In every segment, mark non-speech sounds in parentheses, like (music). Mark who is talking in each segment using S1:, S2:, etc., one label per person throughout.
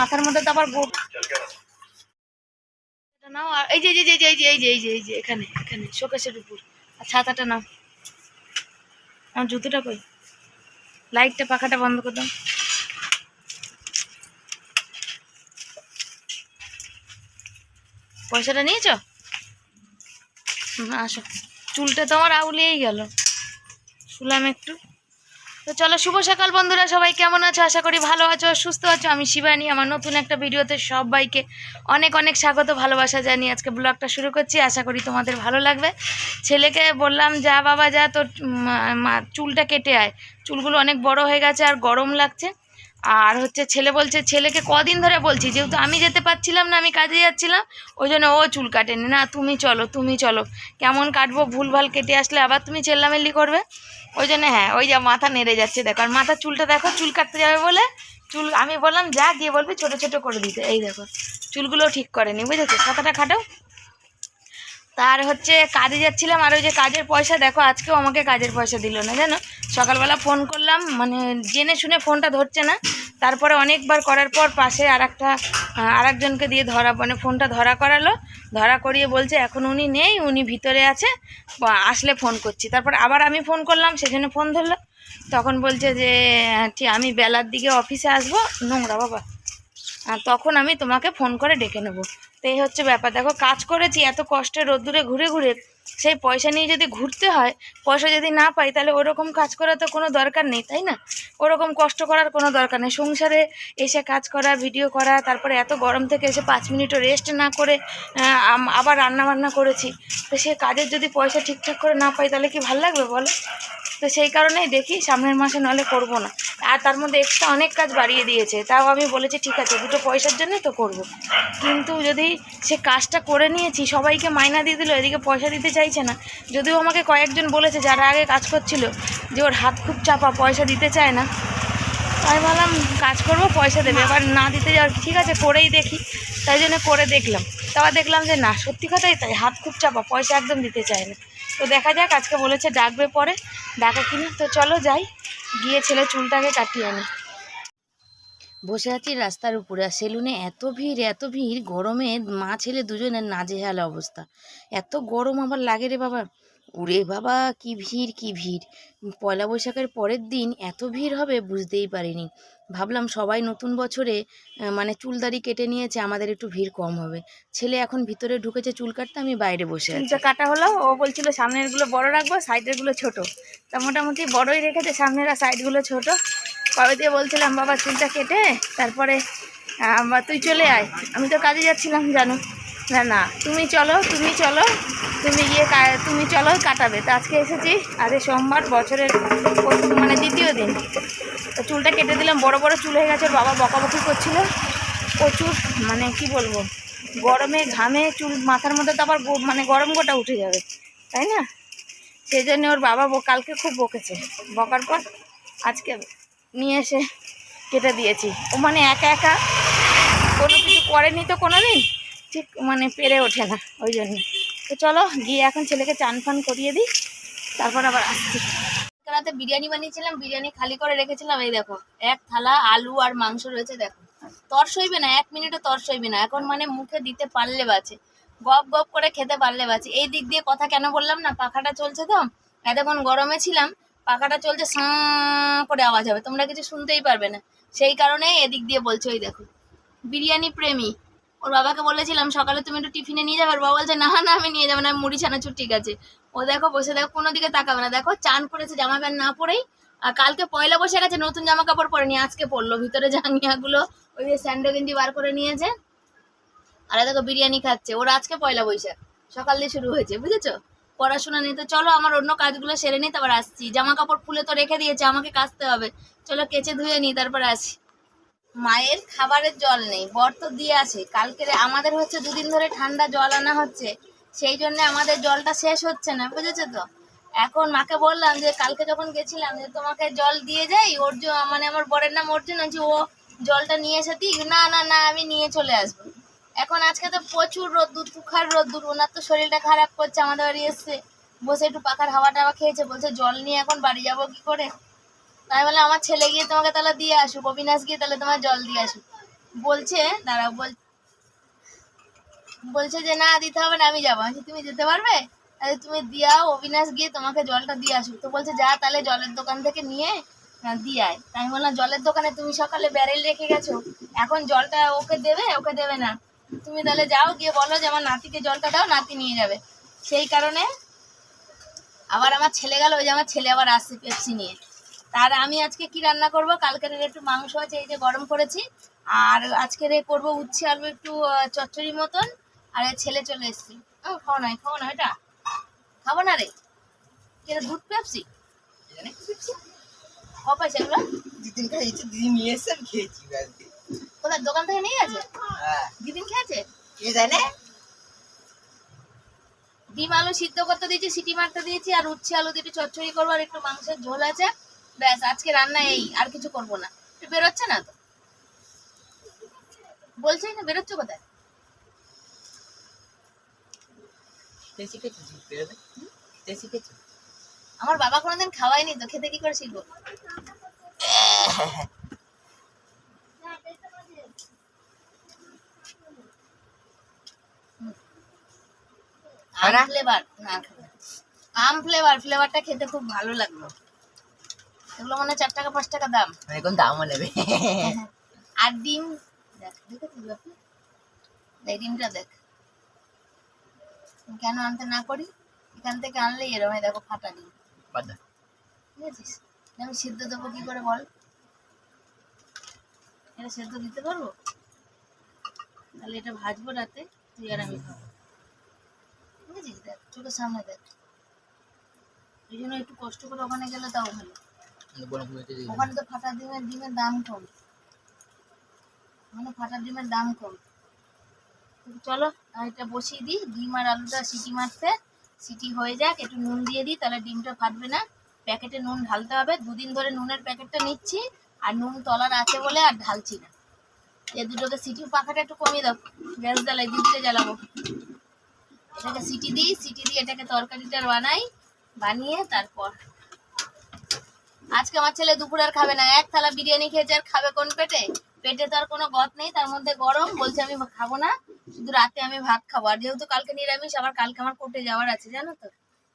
S1: মাথার মধ্যে তো আবার নাও, আর এই যে এই যে এই যে এই যে এই যে এই যে এখানে এখানে শোকেশের উপর। আর ছাতাটা নাও। আমার জুতোটা কই? লাইটটা পাখাটা বন্ধ করে দাও। পয়সাটা নিয়েছো? আসো। চুলটা তো আমার আউলিয়েই গেল। শুলাম একটু। তো চলো, শুভ সকাল বন্ধুরা, সবাই কেমন আছো? আশা করি ভালো আছো সুস্থ আছো। আমি শিবানী, আমার নতুন একটা ভিডিওতে সবাইকে অনেক অনেক স্বাগত, ভালোবাসা জানিয়ে আজকে ব্লগটা শুরু করছি। আশা করি তোমাদের ভালো লাগবে। ছেলেকে বললাম, যা বাবা, যা, তোর চুলটা কেটে আয়। চুলগুলো অনেক বড় হয়ে গেছে আর গরম লাগছে। আর হচ্ছে ছেলে বলছে, ছেলেকে কদিন ধরে বলছি, যেহেতু আমি যেতে পারছিলাম না, আমি কাজে যাচ্ছিলাম, ওই জন্য ও চুল কাটেনি। না, তুমি চলো তুমি চলো, কেমন কাটবো, ভুলভাল কেটে আসলে আবার তুমি চেল্লামেল্লি করবে? ওই জন্য হ্যাঁ ওই যা মাথা নেড়ে যাচ্ছে, দেখো, আর মাথার চুলটা দেখো, চুল কাটতে যাবে বলে চুল, আমি বললাম, যা, গিয়ে বলবি, ছোট ছোট করে দিতে। এই দেখো, চুলগুলো ঠিক করেনি, বুঝেছ? ছাতাটা খাটাও তার হচ্ছে কাজে যাচ্ছিলাম, আর ওই যে কাজের পয়সা দেখো, আজকেও আমাকে কাজের পয়সা দিল না, জানো? সকালবেলা ফোন করলাম মানে জেনে শুনে ফোনটা ধরছে না। তারপরে অনেকবার করার পর পাশে আর একটা আর একজনকে দিয়ে ধরা মানে ফোনটা ধরা করালো। ধরা করিয়ে বলছে, এখন উনি নেই, উনি ভিতরে আছে আসলে ফোন করছি। তারপর আবার আমি ফোন করলাম সেজন্য ফোন ধরলো। তখন বলছে যে আমি বেলার দিকে অফিসে আসব, নোংরা বাবা। তখন আমি তোমাকে ফোন করে ডেকে নেব। তো এই হচ্ছে ব্যাপার। দেখো কাজ করেছি এত কষ্টে রোদ্দুরে ঘুরে ঘুরে সেই পয়সা নিয়ে যদি ঘুরতে হয়, পয়সা যদি না পাই, তাহলে ওরকম কাজ করার তো কোনো দরকার নেই, তাই না? ওরকম কষ্ট করার কোনো দরকার নেই। সংসারে এসে কাজ করা ভিডিও করা, তারপরে এত গরম থেকে এসে পাঁচ মিনিটও রেস্ট না করে আবার রান্না বান্না করেছি, তো সে কাজের যদি পয়সা ঠিকঠাক করে না পাই, তাহলে কি ভালো লাগবে বলো? তো সেই কারণেই দেখি সামনের মাসে নাহলে করব না। আর তার মধ্যে এক্সট্রা অনেক কাজ বাড়িয়ে দিয়েছে। তাও আমি বলেছি, ঠিক আছে, দুটো পয়সার জন্য তো করব। কিন্তু যদি সে কাজটা করে নিয়েছি, সবাইকে মাইনা দিয়ে দিল, এদিকে পয়সা দিতে চাইছে না। যদিও আমাকে কয়েকজন বলেছে যারা আগে কাজ করছিল যে ওর হাত খুব চাপা, পয়সা দিতে চায় না। আমি ভাবলাম কাজ করব, পয়সা দেবে। এবার না দিতে যাওয়ার ঠিক আছে, করেই দেখি। তাই জন্য করে দেখলাম। তারপর দেখলাম যে না, সত্যি কথাই তাই, হাত খুব চাপা, পয়সা একদম দিতে চায় না। তো দেখা যাক, আজকে বলেছে ডাকবে পরে। ডাকা কিনা, তো চলো যাই। গিয়ে ছেলে চুলটাকে কাটিয়ে আনি। বসে আছি রাস্তার উপরে আর সেলুনে এত ভিড় এত ভিড়, গরমে মা ছেলে দুজনের নাজেহাল অবস্থা। এত গরম আবার লাগে রে বাবা। ওরে বাবা কি ভিড় কি ভিড়। পয়লা বৈশাখের পরের দিন এত ভিড় হবে বুঝতেই পারিনি। ভাবলাম সবাই নতুন বছরে মানে চুলদাড়ি কেটে নিয়েছে আমাদের একটু ভিড় কম হবে। ছেলে এখন ভিতরে ঢুকেছে চুল কাটতে আমি বাইরে বসে আছি। কাটা হলো ও বলছিল সামনেরগুলো বড় রাখব সাইডেরগুলো ছোট। তা মোটামুটি বড়ই রেখেছে সামনের আর সাইডগুলো ছোট। কবে দিয়ে বলছিলাম বাবা চুলটা কেটে তারপরে তুই চলে আয়। আমি তো কাজে যাচ্ছিলাম জানো। না না, তুমি চলো তুমি চলো, তুমি গিয়ে তুমি চলো, কাটাবে। তো আজকে এসেছি, আজ সোমবার, বছরের মানে দ্বিতীয় দিন। তো চুলটা কেটে দিলাম, বড় বড় চুল হয়ে গেছে, বাবা বকাবকি করছিল। প্রচুর মানে কি বলব, গরমে, ঘামে চুল, মাথার মধ্যে তো আবার মানে গরম গোটা উঠে যাবে, তাই না? সেই জন্য ওর বাবা কালকে খুব বকেছে। বকার পর আজকে নিয়ে এসে কেটে দিয়েছি। ও মানে একা একা, কোনো কিছু করেনি তো কোনো দিন ঠিক মানে পেরে ওঠে না, ওই জন্য। তো চলো, গিয়ে এখন ছেলেকে চান ফান করিয়ে দিই, তারপর আবার আসছি। রাতে বিরিয়ানি বানিয়েছিলাম, বিরিয়ানি খালি করে রেখেছিলাম, এই দেখো, এক থালা আলু আর মাংস রয়েছে, দেখো। তর সইবে না, এক মিনিটও তর সইবে না, এখন মানে মুখে দিতে পারলে বাঁচে, গপ গপ করে খেতে পারলে বাঁচে। এই দিক দিয়ে কথা কেন বললাম না, পাখাটা চলছে তো, এতক্ষণ গরমে ছিলাম, পাখাটা চলছে করে আওয়াজ হবে, তোমরা কিছু শুনতেই পারবে না। সেই কারণেই এদিক দিয়ে বলছে, ওই দেখো, বিরিয়ানি প্রেমী। ওর বাবাকে বলেছিলাম, সকালে তুমি একটু টিফিনে নিয়ে যাবে? ওর বাবা বলছে, না না, আমি নিয়ে যাব না মুড়ি ছানাচুর, ঠিক আছে। ও দেখো, বসে দেখো, কোনো দিকে তাকাবে না। দেখো, চান করেছে জামা প্যান্ট না পরেই, আর কালকে পয়লা বসে গেছে নতুন জামা কাপড় পরে পরেনি, আজকে পরলো। ভিতরে জাঙ্গিয়াগুলো, ওই যে স্যান্ডো গেঞ্জি বার করে নিয়েছে, আর দেখো, বিরিয়ানি খাচ্ছে। ওর আজকে পয়লা বৈশাখ, সকাল দিয়ে শুরু হয়েছে, বুঝেছ? পড়াশোনা নেই, তো চলো, আমার অন্য কাজগুলো সেরে নিই তারপর আসছি। জামা কাপড় খুলে তো রেখে দিয়েছে, আমাকে কাচতে হবে। চলো, কেচে ধুয়ে নিই, তারপর আসি। মায়ের খাবারের জল নেই, বর তো দিয়ে আছে। কালকে আমাদের হচ্ছে দুদিন ধরে ঠান্ডা জল আনা হচ্ছে, সেই জন্য আমাদের জলটা শেষ হচ্ছে না, বুঝেছ তো? এখন মাকে বললাম যে, কালকে যখন গেছিলাম যে, তোমাকে জল দিয়ে যাই অর্জুন মানে আমার বরের নাম অর্জুন আছে, ও জলটা নিয়ে এসে দিক, না না না, আমি নিয়ে চলে আসব। এখন আজকে তো প্রচুর রোদ্দুর তুখার রোদ্দুর, ওনার তো শরীরটা খারাপ করছে, আমাদের বাড়ি এসছে, বসে একটু পাখার হাওয়া টাওয়া খেয়েছে, বলছে, জল নিয়ে এখন বাড়ি যাব কি করে? আমি বললাম আমার ছেলে গিয়ে তোমাকে তাহলে দিয়ে আসুক, অবিনাশ গিয়ে তাহলে তোমার জল দিয়ে আসুক। বলছে দাঁড়া বল বলছে যে, না, দিতে হবে না, আমি যাব। তুমি যেতে পারবে? তাহলে তুমি দিয়াও, অবিনাশ গিয়ে তোমাকে জলটা দিয়ে আসুক। তো বলছে, যা, তাহলে জলের দোকান থেকে নিয়ে দিয়ে আয়। তাই আমি বললাম, জলের দোকানে তুমি সকালে ব্যারেল রেখে গেছো। এখন জলটা ওকে দেবে ওকে দেবে না। তুমি তাহলে যাও, গিয়ে বলো যে, আমার নাতিকে জলটা দাও, নাতি নিয়ে যাবে। সেই কারণে আবার আমার ছেলে গেল, ওই যে আমার ছেলে আবার আসছে পেপসি নিয়ে। তার আমি আজকে কি রান্না করব? কালকের একটু মাংস আছে এই যে গরম করেছি। আর আজকের করব উচ্ছে আলু একটু চচ্চড়ি মতন। আর ছেলে চলে এসেছি। ও খাও না খাও না এটা। খাব না রে। এটা দুধ পেপসি?
S2: কি
S1: পয়সা এগুলো?
S2: দিদিন দিদি নিয়ে এসে আমি খেয়েছি
S1: কোথায় দোকান থেকে নিয়ে গেছে?
S2: হ্যাঁ।
S1: দিদিন খেয়েছে?
S2: কে জানে?
S1: ডিম আলু সিদ্ধ করতে দিয়েছি সিটি মারতে দিয়েছি আর উচ্ছে আলু দিয়ে একটু চচ্চড়ি করব আর একটু মাংসের ঝোল আছে। ব্যাস আজকে রান্না এই আর কিছু করব না। বেরোচ্ছে না তো? বলছি না বেরোচ্ছে কোথায়? আমার বাবা কোনোদিন খাওয়ায়নি তো খেতে কি করে শিখব? আম ফ্লেভার না। আম ফ্লেভার ফ্লেভারটা খেতে খুব ভালো লাগল। এগুলো মনে হয় চার টাকা পাঁচ টাকা দাম।
S2: এখন দামও নেবে।
S1: আর ডিম দেখ দেখেছিস বাপি? এই ডিমটা দেখ। কেন আনতে না করি? এখান থেকে আনলেই এরকম হয় দেখো ফাটা ডিম। আমি সিদ্ধ দেবো কি করে বল? এটা সেদ্ধ দিতে পারব? তাহলে এটা ভাজবো রাতে তুই আর আমি খাব। বুঝেছিস? দেখ চোখের সামনে দেখ। এই জন্য একটু কষ্ট করে ওখানে গেলে তাও ভালো।
S2: বলে
S1: ওখানে তো ফাটা ডিমের ডিমের দাম কম। ওখানে ফাটা ডিমের দাম কম। চলো এটা বসিয়ে দিই। ডিম আর আলুটা সিটি মারতে। সিটি হয়ে যাক, একটু নুন দিয়ে দিই, তাহলে ডিমটা ফাটবে না। প্যাকেটে নুন ঢালতে হবে। দুদিন ধরে নুনের প্যাকেটটা নিচ্ছি, আর নুন তলার আছে বলে আর ঢালছি না। এই দুটোকে সিটির পাখাটা একটু কমিয়ে দাও। গ্যাস জ্বালাই দিদিতে জ্বালাবো। এটাকে সিটি দিই, সিটি দিয়ে এটাকে তরকারিটা বানাই, বানিয়ে তারপর আজকে আমার ছেলে দুপুর আর খাবে না। এক থালা বিরিয়ানি খেয়েছে, আর খাবে কোন পেটে? পেটে তো আর কোনো গত নেই, তার মধ্যে গরম। বলছে আমি খাব না, শুধু রাতে আমি ভাত খাব। আর যেহেতু কালকে নিরামিষ, আবার কালকে আমার কোর্টে যাওয়ার আছে, জানো তো?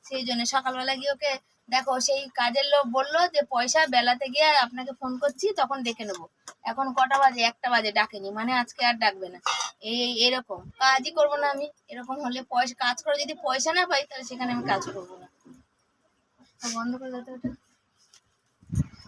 S1: সেই জন্য সকালবেলা গিয়ে ওকে, দেখো, সেই কাজের লোক বলল যে, পয়সা বেলাতে গিয়ে আপনাকে ফোন করছি, তখন ডেকে নেব। এখন কটা বাজে? একটা বাজে, ডাকেনি। মানে আজকে আর ডাকবে না। এই এরকম। কাজই করব না আমি। এরকম হলে পয়সা, কাজ করে যদি পয়সা না পাই, তাহলে সেখানে আমি কাজ করব না। বন্ধ করে দাও তো ওটা।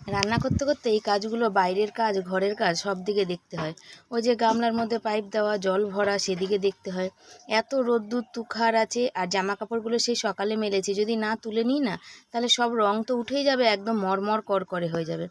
S1: রান্না করতে করতে এই কাজগুলো বাইরের কাজ, ঘরের কাজ সব দিকে দেখতে হয়। ওই যে গামলার মধ্যে পাইপ দেওয়া, জল ভরা সেদিকে দেখতে হয়। এত রোদ্দুর তুখার আছে আর জামা কাপড়গুলো সেই সকালে মেলেছে। যদি না তুলে নিই না, তাহলে সব রং তো উঠেই যাবে, একদম মরমর কর করে হয়ে যাবে।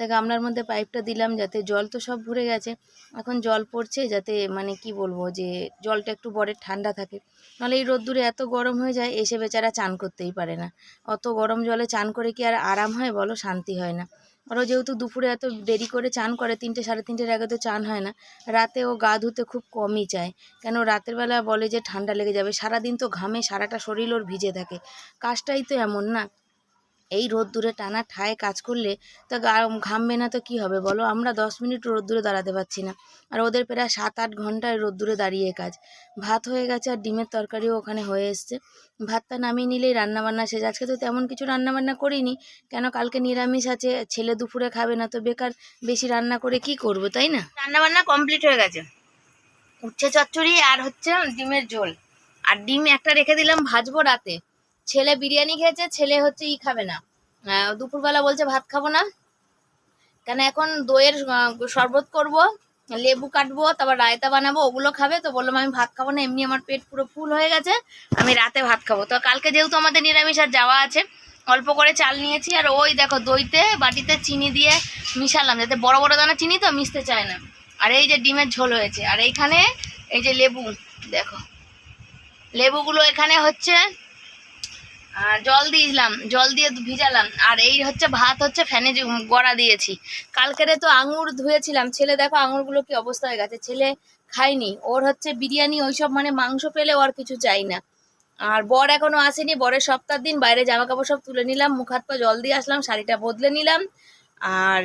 S1: তাই গামলার মধ্যে পাইপটা দিলাম যাতে জল তো সব ভরে গেছে। এখন জল পড়ছে যাতে মানে কি বলব যে জলটা একটু বরের ঠান্ডা থাকে। নাহলে এই রোদ্দুরে এত গরম হয়ে যায়, এসে বেচারা চান করতেই পারে না। অত গরম জলে চান করে কি আর আরাম হয় বলো? শান্তি হয় না। ওরা যেহেতু দুপুরে এত দেরি করে চান করে, তিনটে সাড়ে তিনটের আগে তো চান হয় না। রাতে ও গা ধুতে খুব কমই চায়। কেন রাতের বেলা বলে যে ঠান্ডা লেগে যাবে, সারাদিন তো ঘামে, সারাটা শরীর ওর ভিজে থাকে। কাজটাই তো এমন না। এই রোদ্দুরে টানা ঠায় কাজ করলে তো ঘামবে না তো কি হবে বলো? আমরা দশ মিনিট রোদ্দুরে দাঁড়াতে পারছি না। আর ওদের প্রায় সাত আট ঘন্টায় রোদ্দুরে দাঁড়িয়ে কাজ। ভাত হয়ে গেছে আর ডিমের তরকারিও ওখানে হয়ে এসছে। ভাতটা নামিয়ে নিলেই রান্নাবান্না শেষ। আজকে তো তেমন কিছু রান্নাবান্না করিনি। কেন কালকে নিরামিষ আছে, ছেলে দুপুরে খাবে না তো বেকার বেশি রান্না করে কি করব, তাই না? রান্নাবান্না কমপ্লিট হয়ে গেছে। উচ্ছে চচ্চড়ি আর হচ্ছে ডিমের ঝোল। আর ডিম একটা রেখে দিলাম ভাজবো রাতে। ছেলে বিরিয়ানি খেয়েছে, ছেলে হচ্ছে ই খাবে না। দুপুরবেলা বলছে, ভাত খাব না। কেন এখন দইয়ের শরবত করব, লেবু কাটবো, তারপর রায়তা বানাবো, ওগুলো খাবে। তো বললাম, আমি ভাত খাব না, এমনি আমার পেট পুরো ফুল হয়ে গেছে, আমি রাতে ভাত খাব। তো কালকে যেহেতু আমাদের নিরামিষ আর যাওয়া আছে, অল্প করে চাল নিয়েছি। আর ওই দেখো, দইতে, বাটিতে চিনি দিয়ে মিশালাম, যাতে বড় বড় দানা চিনি তো মিশতে চায় না। আর এই যে ডিমের ঝোল হয়েছে, আর এইখানে এই যে লেবু, দেখো। লেবুগুলো এখানে হচ্ছে জল দিয়েছিলাম জল দিয়ে ভিজালাম। আর এই হচ্ছে ভাত হচ্ছে ফ্যানে গড়া দিয়েছি। কালকেরে তো আঙুর ধুয়েছিলাম। ছেলে দেখো আঙুরগুলো কি অবস্থা হয়ে গেছে। ছেলে খায়নি। ওর হচ্ছে বিরিয়ানি ওইসব মানে মাংস পেলে ওর কিছু চাই না। আর বর এখনও আসেনি। বরের সপ্তাহ দিন। বাইরে জামা কাপড় সব তুলে নিলাম। মুখ হাত পা জল দিয়ে আসলাম। শাড়িটা বদলে নিলাম। আর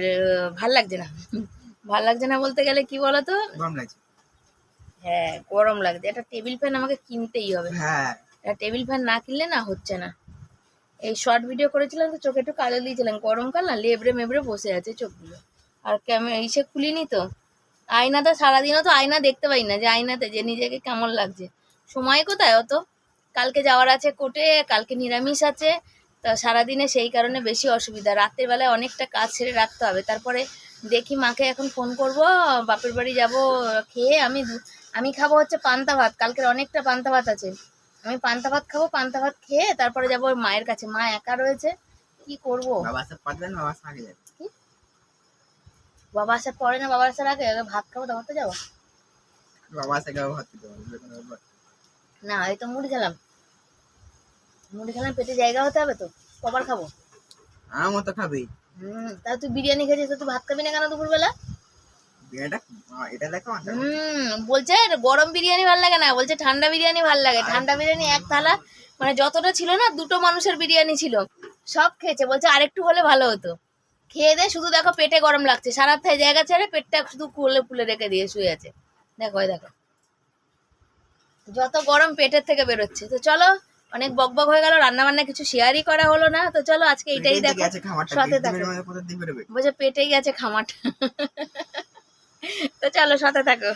S1: ভালো লাগছে না। ভালো লাগছে না বলতে গেলে কি বলতো? হ্যাঁ গরম লাগছে। একটা টেবিল ফ্যান আমাকে কিনতেই হবে।
S2: হ্যাঁ।
S1: টেবিল ফ্যান না কিনলে না হচ্ছে না। এই শর্ট ভিডিও করেছিলাম তো চোখে একটু কালো দিয়েছিলাম গরমকাল না, লেবড়ে মেবড়ে বসে আছে চোখগুলো। আর ক্যামেরা ইসে খুলিনি তো। আয়নাতে সারাদিনও তো আয়না দেখতে পাই না যে আয়নাতে যে নিজেকে কেমন লাগছে। সময় কোথায় অত? কালকে যাওয়ার আছে কোর্টে, কালকে নিরামিষ আছে, তা সারাদিনে সেই কারণে বেশি অসুবিধা। রাতের বেলায় অনেকটা কাজ ছেড়ে রাখতে হবে। তারপরে দেখি মাকে এখন ফোন করব, বাপের বাড়ি যাব, খেয়ে আমি আমি খাব হচ্ছে পান্তা ভাত। কালকের অনেকটা পান্তা ভাত আছে। আমি পান্তা ভাত খাব পান্তা ভাত খেয়ে তারপরে যাব মায়ের কাছে। মা একা রয়েছে কি করব?
S2: বাবা সব পাতবেন বাবা আগে যাবে।
S1: বাবা আসার পরে না বাবা আসার আগে ভাত খাব তারপর তো যাব।
S2: বাবা আগে ভাত
S1: না এই তো মুড়ি খেলাম। মুড়ি খেলাম পেটে জায়গা হতে হবে তো কবার খাব।
S2: আমার মতো খাবে?
S1: হুম তা তুই বিরিয়ানি খেয়েছিস তুই ভাত খাবি না কেন দুপুরবেলা? বলছে গরম বিরিয়ানি ভালো লাগে না। বলছে ঠান্ডা বিরিয়ানি ভালো লাগে। ঠান্ডা বিরিয়ানি এক থালা। মানে যতটা ছিল না দুটো মানুষের বিরিয়ানি ছিল। সব খেয়েছে। বলছে আরেকটু হলে ভালো হতো। খেয়ে দে শুধু দেখো পেটে গরম লাগছে। সারা থায় জায়গা ছেড়ে পেটটা শুধু খুলে ফুলে রেখে দিয়ে শুয়ে আছে। দেখো দেখো। যত গরম পেটের থেকে বেরোচ্ছে। তো চলো অনেক বকবক হয়ে গেল। রান্না বান্না কিছু শেয়ারই করা হলো না। তো চলো আজকে
S2: পেটেই
S1: দেখো। সাথে
S2: দিয়ে বেরোবে?
S1: বলছে পেটেই গেছে খামাটা (laughs) তো চলো সাথে থাকো।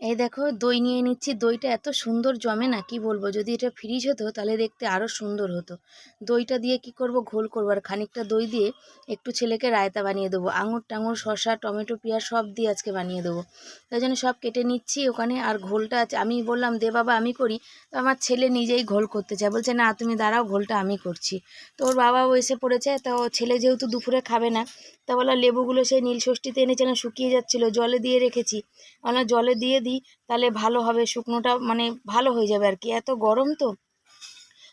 S1: এই দেখো দই নিয়ে নিচ্ছি। দইটা এত সুন্দর জমে না, কি বলব? যদি এটা ফ্রিজ হতো তাহলে দেখতে আরও সুন্দর হতো। দইটা দিয়ে কি করব? ঘোল করব। আর খানিকটা দই দিয়ে একটু ছেলেকে রায়তা বানিয়ে দেবো। আঙুর টাঙুর, শসা, টমেটো, পেঁয়াজ সব দিয়ে আজকে বানিয়ে দেবো। তাই জন্য সব কেটে নিচ্ছি ওখানে। আর ঘোলটা আছে, আমি বললাম, দে বাবা, আমি করি। তো আমার ছেলে নিজেই ঘোল করতে চায়। বলছে, না, তুমি দাঁড়াও, ঘোলটা আমি করছি। তো ওর বাবাও এসে পড়েছে। তো ছেলে যেহেতু দুপুরে খাবে না, তা বললাম লেবুগুলো সেই নীল ষষ্ঠীতে এনেছিলাম শুকিয়ে যাচ্ছিল, জলে দিয়ে রেখেছি। আমরা জলে দিয়ে দিই তাহলে ভালো হবে, শুকনোটা মানে ভালো হয়ে যাবে আর কি। এত গরম তো।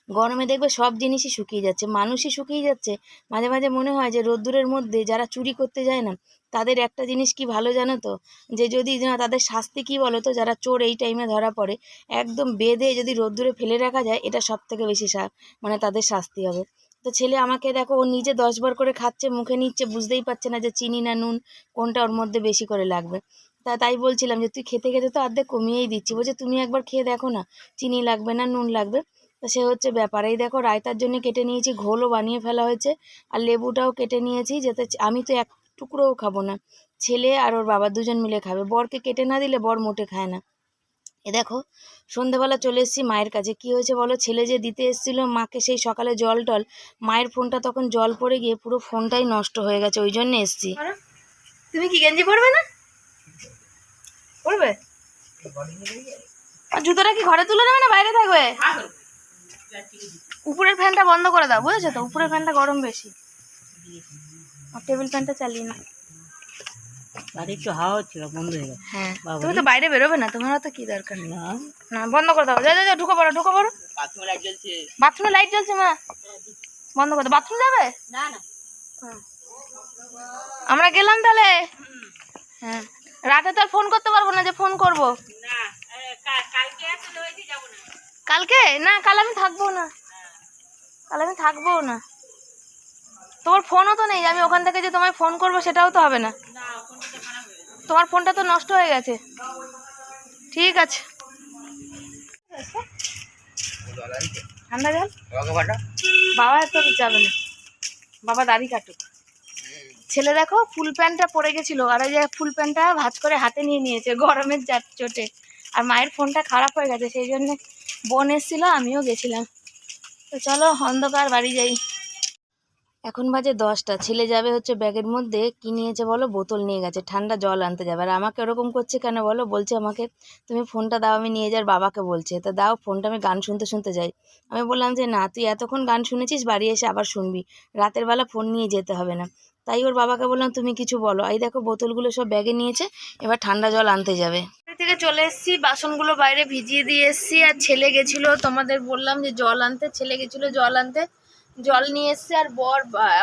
S1: গরমে দেখবে সব জিনিসই শুকিয়ে যাচ্ছে, মানুষই শুকিয়ে যাচ্ছে। মাঝে মাঝে মনে হয় যে রোদ্দুরের মধ্যে যারা চুরি করতে যায় না, তাদের একটা জিনিস কি ভালো জানো তো? যে যদি না তাদের শাস্তি কি বলো তো যারা চোর এই টাইমে ধরা পড়ে, একদম বেঁধে যদি রোদ্দুরে ফেলে রাখা যায়, এটা সব থেকে বেশি মানে তাদের শাস্তি হবে। তো ছেলে আমাকে দেখো, ও নিজে দশবার করে খাচ্ছে, মুখে নিচ্ছে, বুঝতেই পারছে না যে চিনি না নুন, কোনটা ওর মধ্যে বেশি করে লাগবে। তা তাই বলছিলাম যে, তুই খেতে খেতে তো অর্ধেক কমিয়েই দিচ্ছি। বলছে, তুমি একবার খেয়ে দেখো না, চিনি লাগবে না, নুন লাগবে। তো সে হচ্ছে ব্যাপার। এই দেখো, রায়তার জন্য কেটে নিয়েছি, ঘোলও বানিয়ে ফেলা হয়েছে, আর লেবুটাও কেটে নিয়েছি, যাতে আমি তো এক টুকরোও খাব না। ছেলে আর ওর বাবা দুজন মিলে খাবে। বরকে কেটে না দিলে বর মোটে খায় না। এ দেখো, সন্ধেবেলা চলে এসেছি মায়ের কাছে। কি হয়েছে বলো? ছেলে যে দিতে এসেছিল, মাকে সেই সকালে জল টল। মায়ের ফোনটা তখন জল পড়ে গিয়ে পুরো ফোনটাই নষ্ট হয়ে গেছে, ওই জন্য এসছি। তুমি কি গেঞ্জি পরবে না? আর জুতোটা কি ঘরে তুলে নেবে না বাইরে থাকবে? উপরের ফ্যানটা বন্ধ করে দাও বুঝেছ তো? উপরের ফ্যানটা গরম বেশি। আর টেবিল ফ্যানটা চালিয়ে না
S3: বাড়ি একটু হাওয়া হচ্ছিল বন্ধ হয়ে
S1: হ্যাঁ। তুমি তো বাইরে বেরোবে না তোমার তো কি দরকার নেই।
S3: না।
S1: না বন্ধ করে দাও। যা যা যা ঢুকো পড়ো ঢুকো পড়ো।
S2: বাথরুমে লাইট জ্বলছে।
S1: বাথরুমে লাইট জ্বলছে মা বন্ধ করে দাও। বাথরুম যাবে?
S3: না না।
S1: আমরা গেলাম তাহলে? হ্যাঁ। রাতে তো আর ফোন করতে পারব না যে ফোন করব।
S3: না কালকে আসলে হয়েছে যাব না।
S1: কাল আমি থাকব না। কাল আমি থাকব না। তোমার ফোনও তো নেই আমি ওখান থেকে যে তোমায় ফোন করব সেটাও তো হবে না। তোমার ফোনটা তো নষ্ট হয়ে গেছে। ঠিক আছে।
S2: জল?
S1: ঠান্ডা জল? বাবা এত যাবে না। বাবা দাড়ি কাটুক। ছেলে দেখো, ফুল প্যান্টটা পরে গেছিল, আর ওই যে ফুল প্যান্টটা ভাজ করে হাতে নিয়ে নিয়েছে, গরমের জাত চোটে। আর মায়ের ফোনটা খারাপ হয়ে গেছে, সেই জন্যে বোন এসেছিল, আমিও গেছিলাম। তো চলো, অন্ধকার, বাড়ি যাই। এখন বাজে দশটা, ছেলে যাবে হচ্ছে ব্যাগের মধ্যে, কি নিয়েছে বলো? বোতল নিয়ে গেছে, ঠান্ডা জল আনতে যাবে। আর আমাকে ওরকম করছে কেন বলো? বলছে আমাকে, তুমি ফোনটা দাও, আমি নিয়ে যার বাবাকে বলছে, তা দাও, ফোনটা আমি গান শুনতে শুনতে যাই। আমি বললাম যে, না, তুই এতক্ষণ গান শুনেছিস, বাড়ি এসে আবার শুনবি। রাতের বেলা ফোন নিয়ে যেতে হবে না। তাই ওর বাবাকে বললাম, তুমি কিছু বলো। এই দেখো, বোতলগুলো সব ব্যাগে নিয়েছে, এবার ঠান্ডা জল আনতে যাবে। থেকে চলে এসেছি, বাসনগুলো বাইরে ভিজিয়ে দিয়ে এসেছি। আর ছেলে গেছিল, তোমাদের বললাম যে জল আনতে, ছেলে গেছিল জল আনতে। জল নিয়ে এসছে আর বর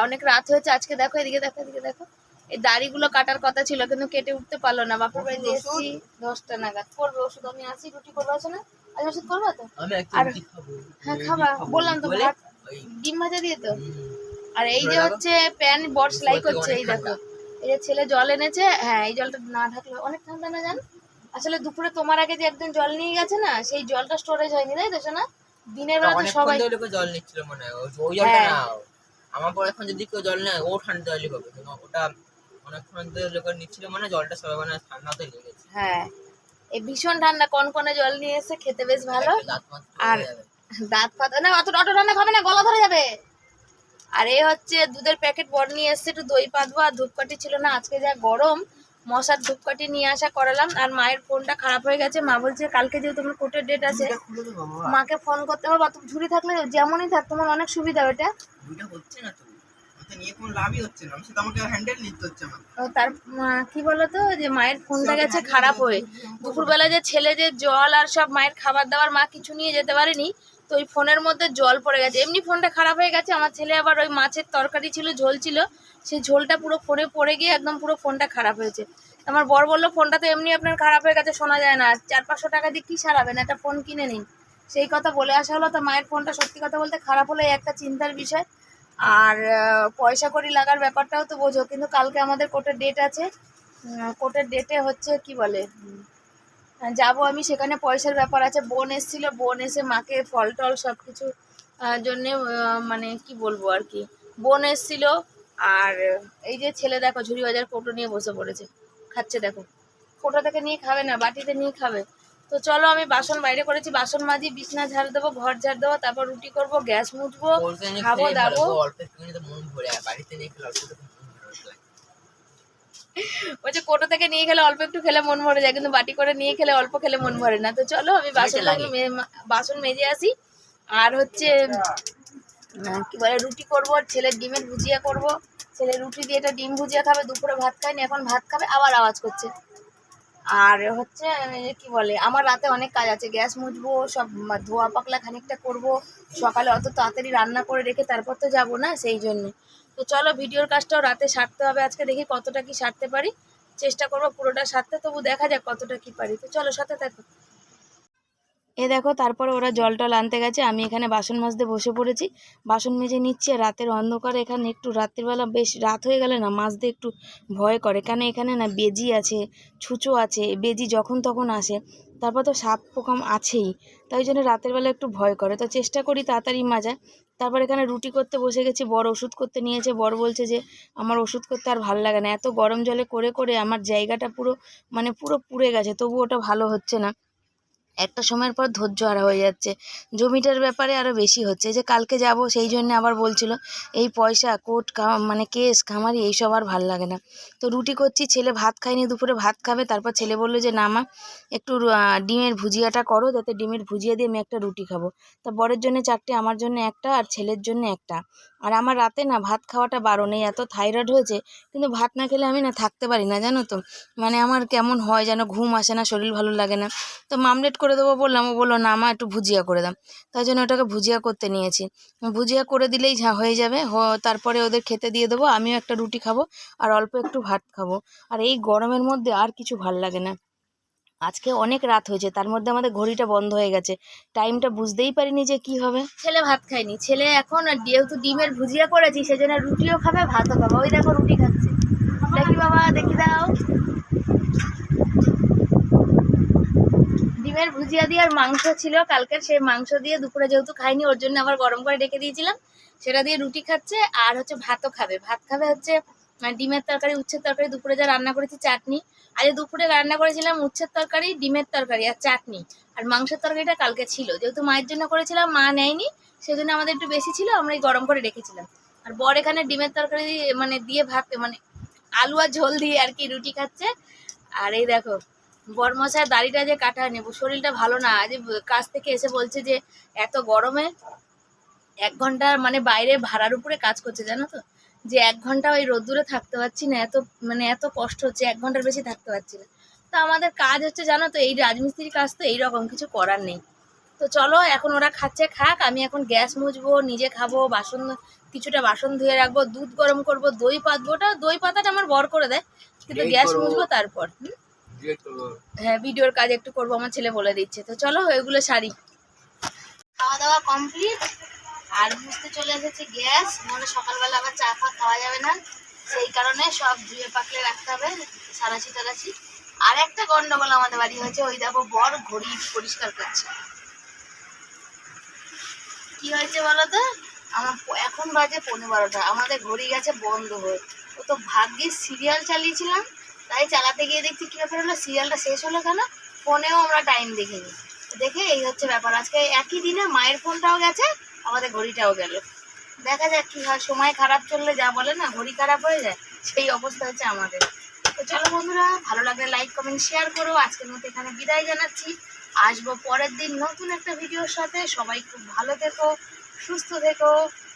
S1: অনেক রাত হয়েছে আজকে দেখো এদিকে দেখো এদিকে দেখো। এই দাড়িগুলো কাটার কথা ছিল কিন্তু কেটে উঠতে পারল না। বাপের বাড়িতে এসেছি। দশটা নাগাদ। করবে ওষুধ আমি আসি রুটি করব আছে না? আজ ওষুধ করব তো? আর- হ্যাঁ খাবা। বললাম তো ভাত ডিম ভাজা দিয়ে তো? আর এই যে হচ্ছে প্যান বর সেলাই করছে এই দেখো। এই যে ছেলে জল এনেছে হ্যাঁ এই জলটা না ঢাকলে অনেক ঠান্ডা না জান? আসলে দুপুরে তোমার আগে যে একজন জল নিয়ে গেছে না সেই জলটা স্টোরেজ হয়নি তাই তো না দিনের বেলা তো সবাই
S2: জল নিচ্ছিল মনে হয়। ওই- জলটা
S1: হ্যাঁ।
S2: না আমার পর এখন যদি কেউ জল নেয় ও ঠান্ডা জলই হবে ওটা অনেকক্ষণ ধরে লোকে নিচ্ছিল মানে জলটা সবাই মানে ঠান্ডাতে লেগেছে
S1: হ্যাঁ। এই ভীষণ ঠান্ডা কনকনে জল নিয়ে এসে খেতে বেশ ভালো। আর দাঁত ফাত না অত অত ঠান্ডা খাবে না গলা ধরে যাবে। আর এ হচ্ছে দুধের প্যাকেট বড় নিয়ে এসছে একটু দই পাতবো আর ধূপকাঠি ছিল না আজকে যা গরম। মশার ধূপকাঠি নিয়ে আসা করালাম আর মায়ের ফোনটা খারাপ হয়ে গেছে। মা বলছে কালকে যেহেতু তোমার কোর্টের ডেট আছে মাকে ফোন করতে হবে। বা তুমি ঝুড়ি থাকলে যেমনই থাক তোমার অনেক সুবিধা ওটা
S2: হচ্ছে না
S1: ও তার কি বলতো যে মায়ের ফোনটা গেছে খারাপ হয়ে। দুপুরবেলা যে ছেলে যে জল আর সব মায়ের খাবার দাবার মা কিছু নিয়ে যেতে পারেনি তো ওই ফোনের মধ্যে জল পড়ে গেছে। এমনি ফোনটা খারাপ হয়ে গেছে, আমার ছেলে আবার ওই মাছের তরকারি ছিল, ঝোল ছিল, সেই ঝোলটা পুরো ফোনে পড়ে গিয়ে একদম পুরো ফোনটা খারাপ হয়েছে। আমার বর বলল, ফোনটা তো এমনি আপনার খারাপ হয়ে গেছে, শোনা যায় না। চার পাঁচশো টাকা দিয়ে কী সারাবেন? একটা ফোন কিনে নিন। সেই কথা বলে আসা হলো। তো মায়ের ফোনটা সত্যি কথা বলতে খারাপ হলে একটা চিন্তার বিষয়। আর পয়সা কড়ি লাগার ব্যাপারটাও তো বোঝো, কিন্তু কালকে আমাদের কোর্টের ডেট আছে। কোর্টের ডেটে হচ্ছে, কি বলে? যাব আমি। সেখানে পয়সার ব্যাপার আছে। বোন এসেছিল। বোন এসে মাকে ফল টল সব কিছু জন্যে মানে কি বলব আর কি। বোন এসেছিল আর এই যে ছেলে দেখো ঝুড়ি বাজার কোটো নিয়ে বসে পড়েছে। খাচ্ছে দেখো। কোটো থেকে নিয়ে খাবে না বাটিতে নিয়ে খাবে। তো চলো আমি বাসন বাইরে করেছি। বাসন মাজি বিছনা ঝাড় দেবো ঘর ঝাড় দেবো তারপর রুটি করব গ্যাস মুছবো খাব দাবো। বলছে কোটো থেকে নিয়ে খেলে অল্প একটু খেলে মন ভরে যায় কিন্তু বাটি করে নিয়ে খেলে অল্প খেলে মন ভরে না। তো চলো আমি বাসন
S2: লাগে।
S1: বাসন মেজে আসি। আর হচ্ছে কি বলে রুটি করব ছেলের ডিমের ভুজিয়া করব। ছেলে রুটি দিয়ে এটা ডিম ভুজিয়া খাবে দুপুরে ভাত খায়নি এখন ভাত খাবে আবার আওয়াজ করছে। আর হচ্ছে কি বলে আমার রাতে অনেক কাজ আছে গ্যাস মুছবো সব ধোয়া পাকলা খানিকটা করব। সকালে অত তাড়াতাড়ি রান্না করে রেখে তারপর তো যাব না সেই জন্যে। তো চলো ভিডিওর কাজটাও রাতে সারতে হবে। আজকে দেখি কতটা কি সারতে পারি। চেষ্টা করব পুরোটা সারতে, তবু দেখা যাক কতটা কি পারি। তো চলো সাথে থাকো। এ দেখো, তারপরে ওরা জল টল আনতে গেছে। আমি এখানে বাসন মাজতে বসে পড়েছি। বাসন মেজে নিচ্ছে, রাতের অন্ধকারে। এখানে একটু রাত্রিবেলা বেশ রাত হয়ে গেলে না, মাজতে একটু ভয় করে। কেন এখানে না বেজি আছে, ছুঁচো আছে, বেজি যখন তখন আসে। তারপর তো সাপ পোকাম আছেই। তাই জন্য রাতের বেলা একটু ভয় করে। তো চেষ্টা করি তাড়াতাড়ি মাজা। তারপর এখানে রুটি করতে বসে গেছি বড় ওষুধ করতে নিয়েছে বড় বলছে যে আমার ওষুধ করতে আর ভালো লাগে না। এত গরম জলে করে করে আমার জায়গাটা পুরো মানে পুরো পুড়ে গেছে তবু ওটা ভালো হচ্ছে না। একটা সময়ের পর ধৈর্য হারা হয়ে যাচ্ছে। জমিটার ব্যাপারে আরও বেশি হচ্ছে। যে কালকে যাব, সেই জন্য আবার বলছিল, এই পয়সা কোর্ট মানে কেস, খামারি, এইসব আর ভালো লাগে না। তো রুটি করছি, ছেলে ভাত খায়নি, দুপুরে ভাত খাবে। তারপর ছেলে বলল যে, না মা, একটু ডিমের ভুজিয়াটা করো, যাতে ডিমের ভুজিয়া দিয়ে আমি একটা রুটি খাব। তা বরের জন্য চারটে, আমার জন্য একটা, আর ছেলের জন্য একটা। আর আমার রাতে না ভাত খাওয়াটা বারণ এই এত থাইরয়েড হয়েছে, কিন্তু ভাত না খেলে আমি না থাকতে পারি না, জানো তো। মানে আমার কেমন হয় যেন ঘুম আসে না, শরীর ভালো লাগে না। তো মামলেট করে দেবো বললাম, ও বলল, না মা, একটু ভুজিয়া করে দাম তাই জন্য ওটাকে ভুজিয়া করতে নিয়েছি। ভুজিয়া করে দিলেই হয়ে যাবে তারপরে ওদের খেতে দিয়ে দেবো, আমিও একটা রুটি খাব আর অল্প একটু ভাত খাব। আর এই গরমের মধ্যে আর কিছু ভালো লাগে না। আজকে অনেক রাত হয়েছে, তার মধ্যে আমাদের ঘড়িটা বন্ধ হয়ে গেছে। টাইমটা বুঝতেই পারিনি যে কি হবে। ছেলে ভাত খায়নি, ছেলে এখন যেহেতু ডিমের ভুজিয়া করেছি, সেজন্য রুটিও খাবে, ভাতও খাবে। ওই দেখো রুটি খাচ্ছে। দেখি বাবা, দেখি দাও। ডিমের ভুজিয়া দিয়ে আর মাংস ছিল, কালকের সেই মাংস দিয়ে দুপুরে যেহেতু খাইনি, ওর জন্য আবার গরম করে রেখে দিয়েছিলাম। সেটা দিয়ে রুটি খাচ্ছে, আর হচ্ছে ভাতও খাবে। ভাত খাবে হচ্ছে ডিমের তরকারি, উচ্ছের তরকারি, দুপুরে যা রান্না করেছি, চাটনি। আজ দুপুরে রান্না করেছিলাম উচ্ছের তরকারি, ডিমের তরকারি আর চাটনি। আর মাংসের তরকারিটা কালকে ছিল। যেহেতু মায়ের জন্য করেছিলাম, মা নেয়নি, সেজন্য আমাদের একটু বেশি ছিল, আমরা এই গরম করে রেখেছিলাম। আর বর এখানে ডিমের তরকারি মানে দিয়ে ভাত মানে আলু আর ঝোল দিয়ে আর কি রুটি খাচ্ছে। আর এই দেখো, বরমশাই দাড়িটা যে কাটা নেব, শরীরটা ভালো না। আজ কাজ থেকে এসে বলছে যে, এত গরমে এক ঘণ্টা মানে বাইরে ভাড়ার উপরে কাজ করছে, জানো তো? যে এক ঘণ্টা ওই রোদ্দুরে থাকতে পারছি না এত মানে এত কষ্ট হচ্ছে এক ঘণ্টার বেশি থাকতে পারছি না। তো আমাদের কাজ হচ্ছে জানো তো এই রাজমিস্ত্রির কাজ তো এইরকম কিছু করার নেই। তো চলো এখন ওরা খাচ্ছে খাক আমি এখন গ্যাস মুছবো নিজে খাব বাসন কিছুটা বাসন ধুয়ে রাখব দুধ গরম করব দই পাতবো ওটা দই পাতাটা আমার বর করে দেয় কিন্তু গ্যাস। মুছবো তারপর হ্যাঁ ভিডিওর কাজ একটু করব আমার ছেলে বলে দিচ্ছে। তো চলো ওইগুলো সারি। খাওয়া দাওয়া কমপ্লিট? আর বুঝতে চলে এসেছে গ্যাস মানে সকালবেলা আবার চা ফা খাওয়া যাবে না। সেই কারণে সব ধুয়ে পাকলে রাখতে হবে, সারাছি টারাছি। আর একটা গন্ডগোল আমাদের বাড়ি হয়েছে, ওই দেখো বর ঘড়ি পরিষ্কার করছে। কি হয়েছে বলো তো? আমার এখন বাজে পনেরো বারোটা, আমাদের ঘড়ি গেছে বন্ধ হয়ে। ও তো ভাগ্যিস সিরিয়াল চালিয়েছিলাম, তাই চালাতে গিয়ে দেখছি কী ব্যাপার হলো, সিরিয়ালটা শেষ হলো কেন? ফোনেও আমরা টাইম দেখিনি। দেখে এই হচ্ছে ব্যাপার, আজকে একই দিনে মায়ের ফোনটাও গেছে আমাদের ঘড়িটাও গেল। দেখা যাক কি হয়, সময় খারাপ চললে যা বলে না, ঘড়ি খারাপ হয়ে যায়, সেই অবস্থা হচ্ছে আমাদের। তো চলো বন্ধুরা, ভালো লাগলে লাইক কমেন্ট শেয়ার করো। আজকের মতো এখানে বিদায় জানাচ্ছি। আসব পরের দিন নতুন একটা ভিডিওর সাথে। সবাই খুব ভালো থেকো, সুস্থ থেকো,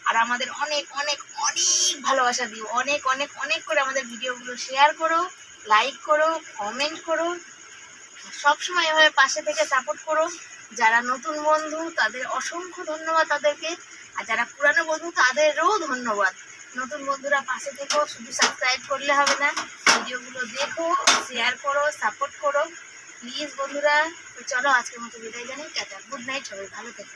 S1: আর আমাদের অনেক অনেক অনেক ভালোবাসা দিও। অনেক অনেক অনেক করে আমাদের ভিডিওগুলো শেয়ার করো লাইক করো কমেন্ট করো, সবসময় এভাবে পাশে থেকে সাপোর্ট করো। যারা নতুন বন্ধু, তাদের অসংখ্য ধন্যবাদ তাদেরকে। আর যারা পুরানো বন্ধু, তাদেরও ধন্যবাদ। নতুন বন্ধুরা পাশে থেকো, শুধু সাবস্ক্রাইব করলে হবে না। ভিডিওগুলো দেখো শেয়ার করো সাপোর্ট করো। প্লিজ বন্ধুরা চলো আজকের মতো বিদায় জানি টাটা। গুড নাইট সবাই ভালো থেকো।